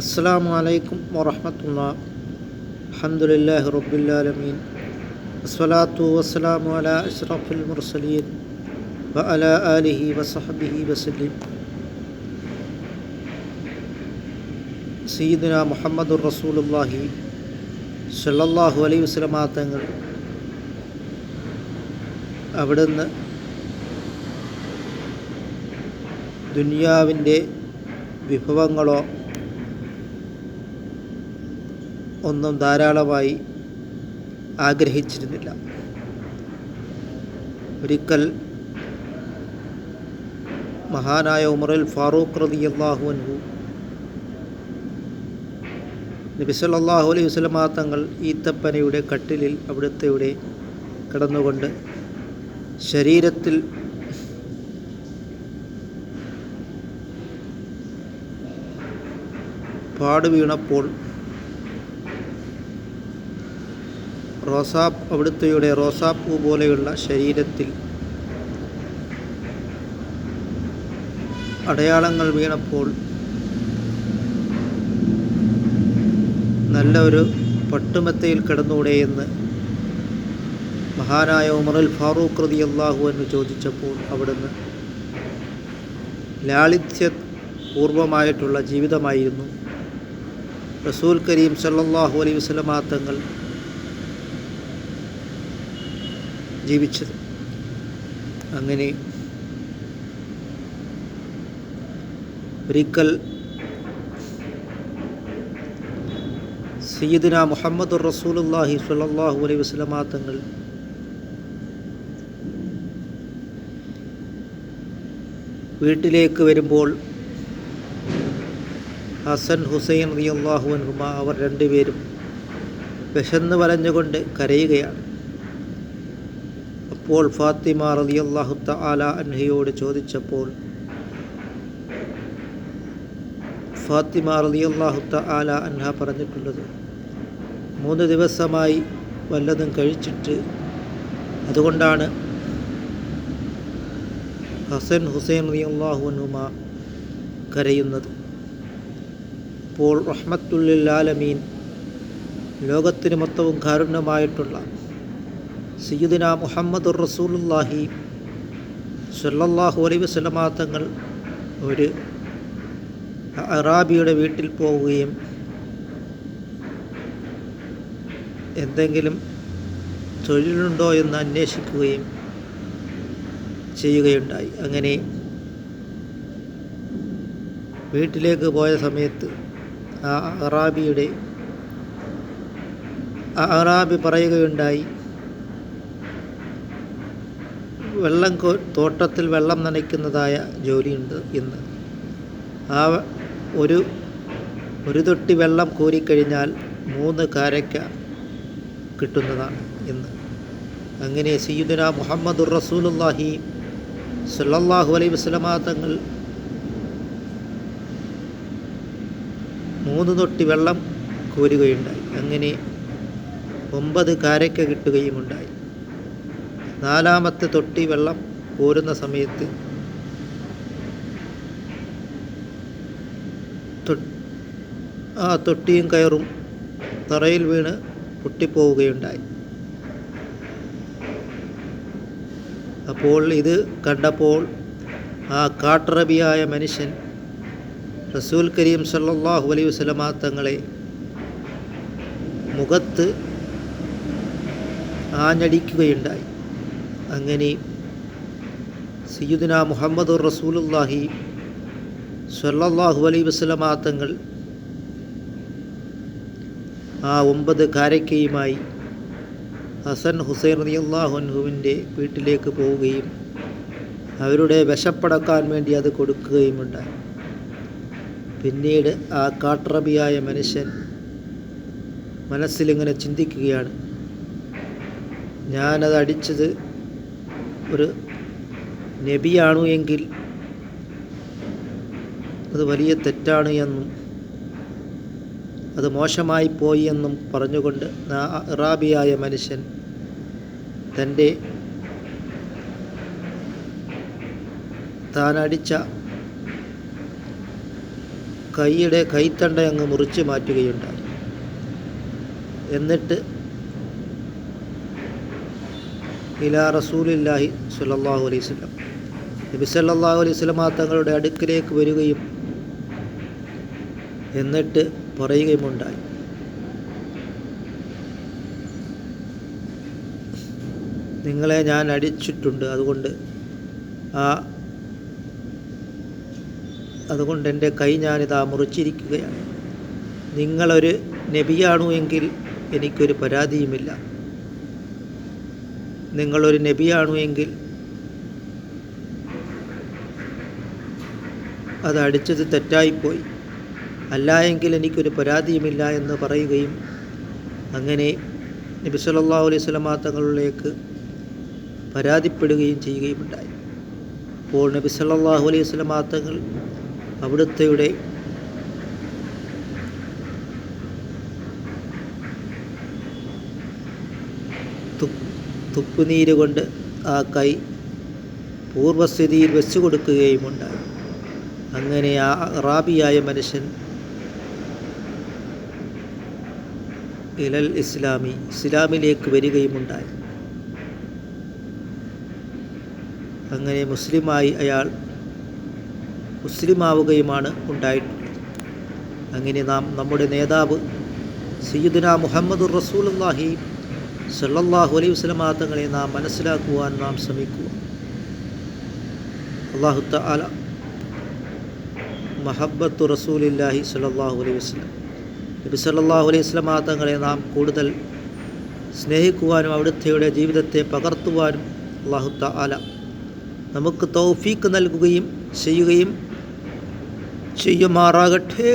അസ്സാമു അലൈക്കും വറഹമത്തുള്ള. അഹമ്മദില്ലാഹി റബ്ബുല്ലാലമീൻ അസ്വലാത്തു വസ്സലാമു അല അഷ്റഫുൽ മുർസലീൻ വ അല ആലിഹി വസഹബിഹി വസലീം സീദന മുഹമ്മദുർ റസൂലുല്ലാഹി സല്ലാഹു അലൈഹി വസ്ലമാങ്ങൾ അവിടുന്ന് ദുനിയാവിന്റെ വിഭവങ്ങളോ ഒന്നും ധാരാളമായി ആഗ്രഹിച്ചിരുന്നില്ല. ഒരിക്കൽ മഹാനായ ഉമറിൽ ഫാറൂഖ് റളിയല്ലാഹു അൻഹു നബി സല്ലല്ലാഹു അലൈഹി വസ്ലമാ തങ്ങൾ ഈത്തപ്പനയുടെ കട്ടിലിൽ അവിടുത്തെയുടെ കിടന്നുകൊണ്ട് ശരീരത്തിൽ പാട് റോസാപ്പ് അവിടുത്തെയുടെ റോസാപ്പൂ പോലെയുള്ള ശരീരത്തിൽ അടയാളങ്ങൾ വീണപ്പോൾ നല്ല ഒരു പട്ടുമെത്തയിൽ കിടന്നൂടെ എന്ന് മഹാനായ ഉമറുൽ ഫാറൂഖ് റതി അള്ളാഹു എന്ന് ചോദിച്ചപ്പോൾ അവിടുന്ന് ലാളിത്യ പൂർവമായിട്ടുള്ള ജീവിതമായിരുന്നു. റസൂൽ കരീം സല്ലാഹു അലൈഹി വസല്ലമ തങ്ങൾ ജീവിച്ചത്. അങ്ങനെ ഒരിക്കൽ സയ്യിദിന മുഹമ്മദ് റസൂലുല്ലാഹി സ്വല്ലല്ലാഹു അലൈഹി വസല്ലമ തങ്ങൾ വീട്ടിലേക്ക് വരുമ്പോൾ ഹസൻ ഹുസൈൻ റളിയല്ലാഹു അൻഹുമ അവർ രണ്ടുപേരും വിശന്ന് വലഞ്ഞുകൊണ്ട് കരയുകയാണ്. അപ്പോൾ ഫാത്തിമ റളിയല്ലാഹു തആല അൻഹയോട് ചോദിച്ചപ്പോൾ ഫാത്തിമ റളിയല്ലാഹു തആല അൻഹ പറഞ്ഞിട്ടുള്ളത് മൂന്ന് ദിവസമായി വല്ലതും കഴിച്ചിട്ട് അതുകൊണ്ടാണ് ഹസൻ ഹുസൈൻ അൻഹുമ കരയുന്നത്. അപ്പോൾ റഹ്മത്തുല്ലാലമീൻ ലോകത്തിന് മൊത്തവും കാരുണ്യമായിട്ടുള്ള സയ്യിദിന മുഹമ്മദ് റസൂലുല്ലാഹി സല്ലല്ലാഹു അലൈഹി വസല്ലമ തങ്ങൾ ഒരു അറാബിയുടെ വീട്ടിൽ പോവുകയും എന്തെങ്കിലും തൊഴിലുണ്ടോ എന്ന് അന്വേഷിക്കുകയും ചെയ്യുകയുണ്ടായി. അങ്ങനെ വീട്ടിലേക്ക് പോയ സമയത്ത് ആ അറാബിയുടെ ആ അറാബി പറയുകയുണ്ടായി വെള്ളം തോട്ടത്തിൽ വെള്ളം നനയ്ക്കുന്നതായ ജോലിയുണ്ട് ഇന്ന്. ആ ഒരു ഒരു തൊട്ടി വെള്ളം കോരിക്കഴിഞ്ഞാൽ മൂന്ന് കാരയ്ക്ക കിട്ടുന്നതാണ് ഇന്ന്. അങ്ങനെ സീദുന മുഹമ്മദുർ റസൂലുല്ലാഹി സല്ലല്ലാഹു അലൈഹി വസല്ലമ തങ്ങൾ മൂന്ന് തൊട്ടി വെള്ളം കോരുകയുണ്ടായി. അങ്ങനെ ഒമ്പത് കാരയ്ക്ക കിട്ടുകയുമുണ്ടായി. നാലാമത്തെ തൊട്ടി വെള്ളം കോരുന്ന സമയത്ത് ആ തൊട്ടിയും കയറും തറയിൽ വീണ് പൊട്ടിപ്പോവുകയുണ്ടായി. അപ്പോൾ ഇത് കണ്ടപ്പോൾ ആ കാട്ടറബിയായ മനുഷ്യൻ റസൂൽ കരീം സല്ലാഹു അലൈഹി വസ്ലമാ തങ്ങളെ മുഖത്ത് ആഞ്ഞടിക്കുകയുണ്ടായി. അങ്ങനെ സയ്യുദിന മുഹമ്മദ് റസൂലുല്ലാഹി സല്ലാഹു അലൈ വസല്ലമ തങ്ങൾ ആ ഒമ്പത് കാരക്കയുമായി ഹസൻ ഹുസൈൻ റളിയല്ലാഹു അള്ളാഹുഹുവിന്റെ വീട്ടിലേക്ക് പോവുകയും അവരുടെ വിശപ്പടക്കാൻ വേണ്ടി അത് കൊടുക്കുകയുമുണ്ടായി. പിന്നീട് ആ കാട്ടറബിയായ മനുഷ്യൻ മനസ്സിലിങ്ങനെ ചിന്തിക്കുകയാണ് ഞാനത് അടിച്ചത് ഒരു നബിയാണു എങ്കിൽ അത് വലിയ തെറ്റാണ് എന്നും അത് മോശമായി പോയി എന്നും പറഞ്ഞുകൊണ്ട് ഇറാബിയായ മനുഷ്യൻ തന്റെ താനടിച്ച കൈയുടെ കൈത്തണ്ട അങ്ങ് മുറിച്ച് മാറ്റുകയുണ്ടായി. എന്നിട്ട് ഇലാ റസൂലില്ലാഹി സ്വല്ലല്ലാഹു അലൈഹി വസല്ലം. നബി സല്ലാഹു അലൈഹി വസല്ലം തങ്ങളുടെ അടുക്കിലേക്ക് വരികയും എന്നിട്ട് പറയുകയുമുണ്ടായി നിങ്ങളെ ഞാൻ അടിച്ചിട്ടുണ്ട്. അതുകൊണ്ട് ആ അതുകൊണ്ട് എന്റെ കൈ ഞാനിതാ മുറിച്ചിരിക്കുകയാണ്. നിങ്ങളൊരു നബിയാണു എങ്കിൽ എനിക്കൊരു പരാതിയുമില്ല. നിങ്ങളൊരു നബിയാണു എങ്കിൽ അത് അടിച്ചത് തെറ്റായിപ്പോയി. അല്ല എങ്കിൽ എനിക്കൊരു പരാതിയുമില്ല എന്ന് പറയുകയും അങ്ങനെ നബി സല്ലല്ലാഹു അലൈഹി വസല്ലമ തങ്ങളിലേക്ക് പരാതിപ്പെടുകയും ചെയ്യുകയുമുണ്ടായി. അപ്പോൾ നബി സല്ലല്ലാഹു അലൈഹി വസല്ലമ തങ്ങൾ അവിടുത്തെയുടെ തുപ്പുനീര് കൊണ്ട് ആ കൈ പൂർവസ്ഥിതിയിൽ വെച്ചു കൊടുക്കുകയുമുണ്ടായി അങ്ങനെ ആ റാബിയായ മനുഷ്യൻ ഇലൽ ഇസ്ലാമി ഇസ്ലാമിലേക്ക് വരികയുമുണ്ടായി. അങ്ങനെ മുസ്ലിമായി അയാൾ മുസ്ലിമാവുകയുമാണ് ഉണ്ടായിട്ടുള്ളത്. അങ്ങനെ നാം നമ്മുടെ നേതാവ് സയ്യിദുന റസൂൽ റസൂലുള്ളാഹി സല്ലല്ലാഹു അലൈഹി വസല്ലമ തങ്ങളെ നാം മനസ്സിലാക്കുവാൻ നാം ശ്രമിക്കുക. അള്ളാഹു തആല മഹബ്ബത്തു റസൂലില്ലാഹി സല്ലാഹു അലൈഹി വസല്ലം നബി സല്ലാഹു അലൈഹി വസല്ലമ തങ്ങളെ നാം കൂടുതൽ സ്നേഹിക്കുവാനും അവിടുത്തെയുടെ ജീവിതത്തെ പകർത്തുവാനും അള്ളാഹു തആല നമുക്ക് തൗഫീക്ക് നൽകുകയും ചെയ്യുകയും ചെയ്യുമാറാകട്ടെ.